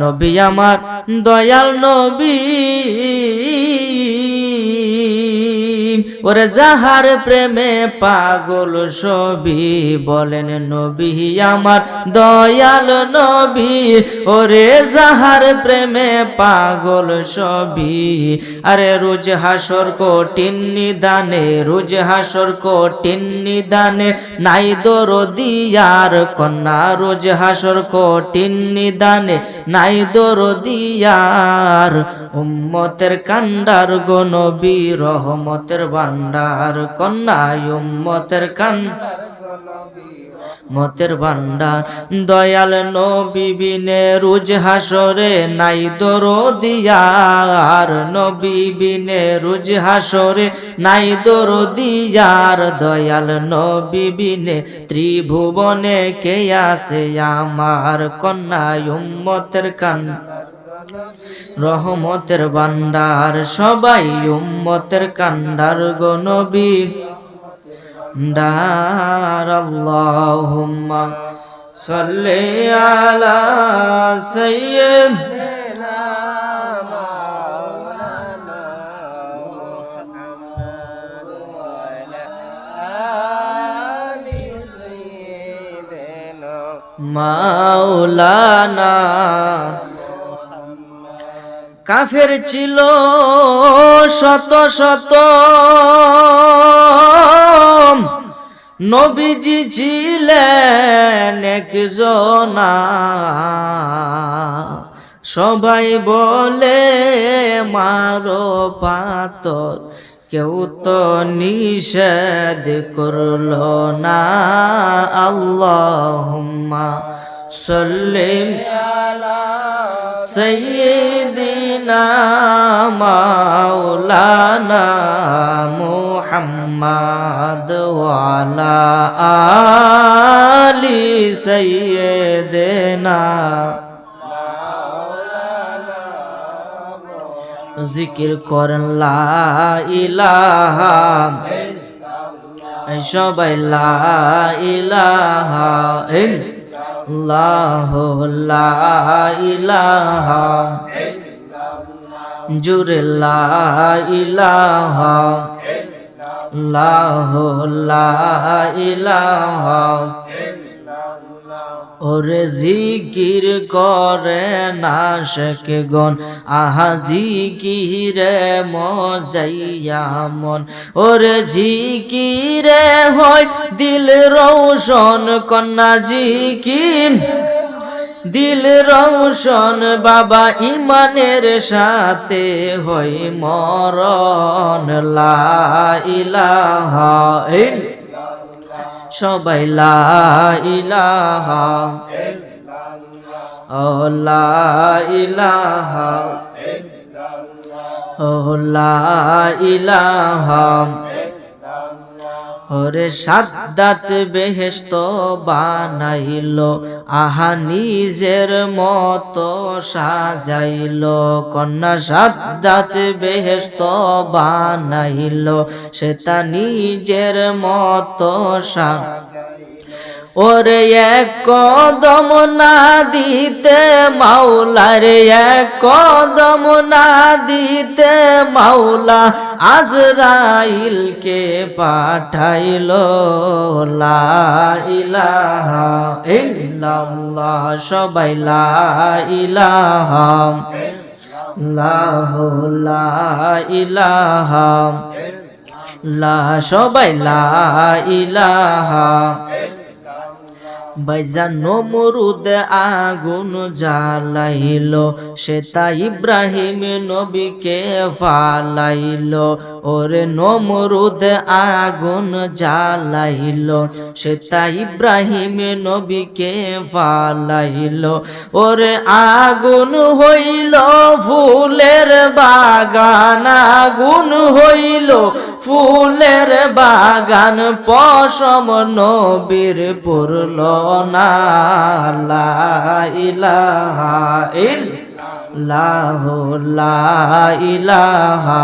নবী আমার দয়াল নবী। ওরে যাহার প্রেমে পাগল সবি বলেন নবী আমার দয়াল নবী। ওরে যাহার প্রেমে পাগল সবি আরে রোজ হাসর কঠিন নিদানে, রোজ হাসর কঠিন নিদানে, নাই দরদিয়ার কন্যা, রোজ হাসর কঠিন নিদানে, নাই দরদিয়ার উম্মতের কান্ডার গো নবী, রহমতের ভান্ডার কন্যা উম্মতের কান্ডার মতের ভান্ডার দয়াল নবী বিনে রোজ হাসরে নাই দরদিয়ার নবী বিনে রোজ হাসরে নাই দরদিয়ার দয়াল নবী বিনে ত্রিভুবনে কে আছে আমার কন্যা উম্মতের কান রহমতের বান্ডার সবাই উম্মতের কান্ডার গনবী ডার আল্লাহুম্মা সাল্লি আলা সাইয়্যিদ। মাওলানা কাফের ছিল শত শত। নবীজি ছিলেন একজনা। সবাই বলে, মারো পাতর কেউ তো নিষেধ করল না। আল্লাহুম্মা সাল্লিম না মাওলানা মোহাম্মদ ওয়ালা আলি সৈয়দেনা জিকির করেন লা ইলাহা সবাই লা ইলাহা ইল্লাহ লা ইলাহা লাহ লা ইলাহা ওরে জিকির করে না গন আহা জিকিরে মজাইয়া মন। ওরে জিকিরে হয় দিল রৌশন কন্যা জিকির। দিল রৌশন বাবা ইমানের সাথে হই মরণ। লাইলাহা সবাই লা ইলাহা। ও লা ইলাহা। ও লা ইলাহা। ওরে সাদ্দাত বেহেস্ত বানাইল, আহা নিজের মত সাজাইল। কন্যা সাদ্দাত বেহেস্ত বানাইল, সে তা নিজের মত সা ওরে এক কদম না দিতে মাওলার এক কদম না দিতে মাওলা আজরাইলকে পাঠাইল, লা ইলাহা ইল্লাল্লাহ, সবাই লা ইলাহা লাহ লা ইলাহা লা সবাই লা ইলাহা বাইজা নমরুদ আগুন জ্বালাইল সেটা ইব্রাহিম নবীকে ফালাইল, ওরে নমরুদ আগুন জ্বালাইল সেটা ইব্রাহিম নবীকে ফালাইল, ওরে আগুন হইল ফুলের বাগান, আগুন হইল ফুলের বাগান পশম নবীর পুরল না ইলাহা ইলাহা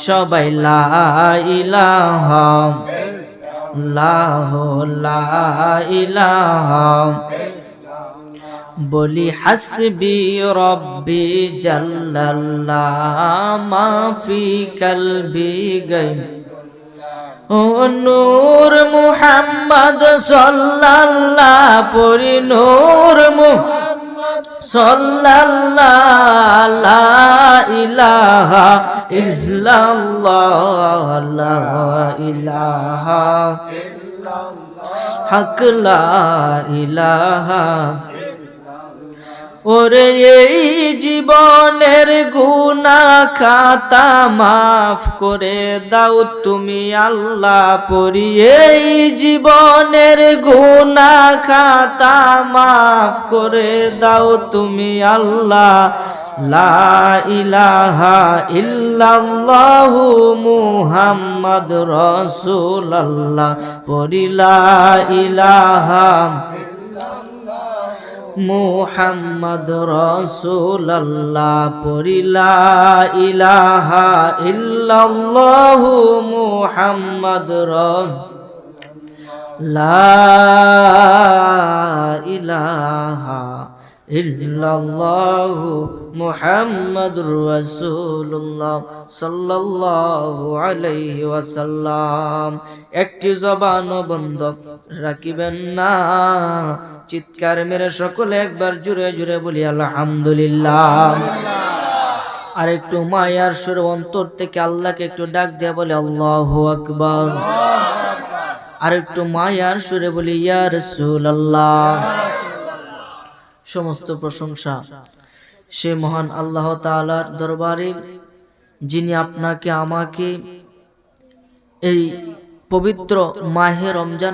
সবাই লাহ লা ইলাহা বলি, হাসবি রব্বি জাল্লাল্লাহ, মাফি কলবি গাই ও নূর মুহাম্মদ সাল্লাল্লাহ, পরি নূর মুহাম্মদ সাল্লাল্লাহ, লা ইলাহা ইল্লাল্লাহ ইলাহা লা ইলাহা ওরে এই জীবনের গুনা খাতা মাফ করে দাও তুমি আল্লাহ পরি। এই জীবনের গুনা খাতা মাফ করে দাও তুমি আল্লাহ। লা ইলাহা ইল্লাল্লাহু মুহাম্মদ রাসূলুল্লাহ। পরি লা ইলাহা মুহাম্মদ রসুল্লাহ পরিলা ইলাহা ইল্লাল্লাহু মুহাম্মদ রস লা ইলাহা ইল্লাল্লাহু মুহাম্মাদুর রাসূলুল্লাহ সাল্লাল্লাহু আলাইহি ওয়াসাল্লাম। একটি জবান বন্ধ রাখিবেন না। চিৎকার মেরে সকলে একবার জুড়ে জুড়ে বলি, আলহামদুলিল্লাহ। আর একটু মায়ার সুর অন্তর থেকে আল্লাহকে একটু ডাক দিয়ে বলে, আল্লাহু আকবার। আর একটু মায়ার সুরে বলি, ইয়া রাসূলুল্লাহ। সমস্ত প্রশংসা। সে মহান আল্লাহ তালার দরবারে যিনি আপনাকে আমাকে এই পবিত্র মাহে রমজান